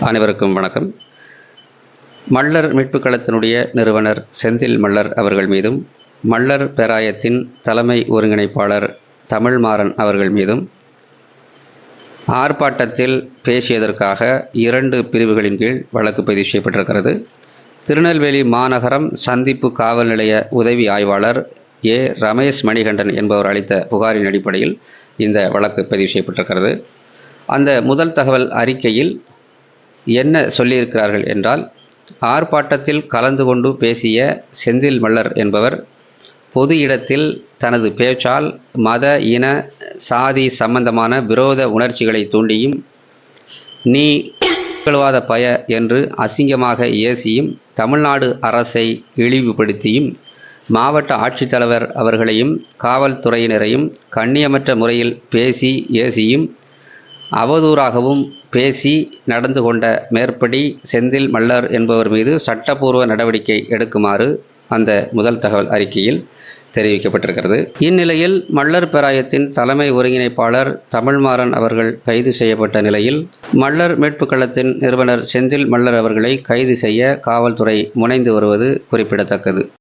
அனைவருக்கும் வணக்கம். மல்லர் மீட்புக் களத்தினுடைய நிறுவனர் செந்தில் மல்லர் அவர்கள் மீதும் மல்லர் பேராயத்தின் தலைமை ஒருங்கிணைப்பாளர் தமிழ்மாறன் அவர்கள் மீதும் ஆர்ப்பாட்டத்தில் பேசியதற்காக இரண்டு பிரிவுகளின் கீழ் வழக்கு பதிவு செய்யப்பட்டிருக்கிறது. திருநெல்வேலி மாநகரம் சந்திப்பு காவல் நிலைய உதவி ஆய்வாளர் ஏ. ரமேஷ் மணிகண்டன் என்பவர் அளித்த புகாரின் அடிப்படையில் இந்த வழக்கு பதிவு செய்யப்பட்டிருக்கிறது. அந்த முதல் தகவல் அறிக்கையில் என்ன சொல்லியிருக்கிறார்கள் என்றால் ஆர்ப்பாட்டத்தில் கலந்து கொண்டு பேசிய செந்தில் மல்லர் என்பவர் பொது இடத்தில் தனது பேச்சால் மத இன சாதி சம்பந்தமான விரோத உணர்ச்சிகளை தூண்டியும் நீ கழுவாத பய என்று அசிங்கமாக ஏசியும் தமிழ்நாடு அரசை இழிவுபடுத்தியும் மாவட்ட ஆட்சித்தலைவர் அவர்களையும் காவல்துறையினரையும் கண்ணியமற்ற முறையில் பேசி ஏசியும் அவதூறாகவும் பேசி நடந்து கொண்ட மேற்படி செந்தில் மல்லர் என்பவர் மீது சட்டப்பூர்வ நடவடிக்கை எடுக்குமாறு அந்த முதல் தகவல் அறிக்கையில் தெரிவிக்கப்பட்டிருக்கிறது. இந்நிலையில் மல்லர் பேராயத்தின் தலைமை ஒருங்கிணைப்பாளர் தமிழ்மாறன் அவர்கள் கைது செய்யப்பட்ட நிலையில் மல்லர் மீட்புக் கழகத்தின் நிறுவனர் செந்தில் மல்லர் அவர்களை கைது செய்ய காவல்துறை முனைந்து வருவது குறிப்பிடத்தக்கது.